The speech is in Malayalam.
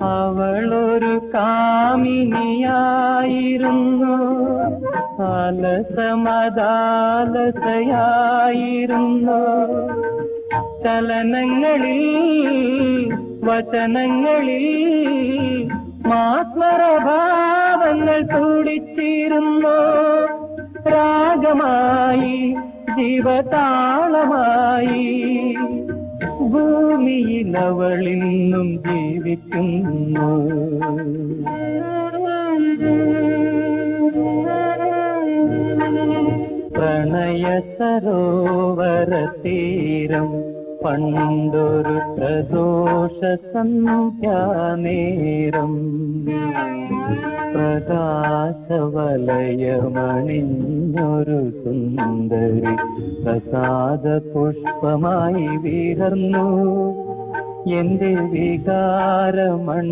അവളൊരു കാമിനിയായിരുന്നു. അലസമദാലസയായിരുന്നു ചലനങ്ങളിൽ വചനങ്ങളിൽ മാസ്മരഭാവങ്ങൾ തുടിച്ചിരുന്നു. രാഗമായി ജീവതാളമായി ഭൂമിയിൽ അവളിന്നും ജീവിക്കുന്നു. പ്രണയ സരോവര തീരം പണ്ടൊരു പ്രദോഷ സന്ധ്യാനേരം പ്രകാശവലയമണിഞ്ഞൊരു സുന്ദരി പ്രസാദ പുഷ്പമായി വിഹർന്നു. എന്റെ വികാരമൺ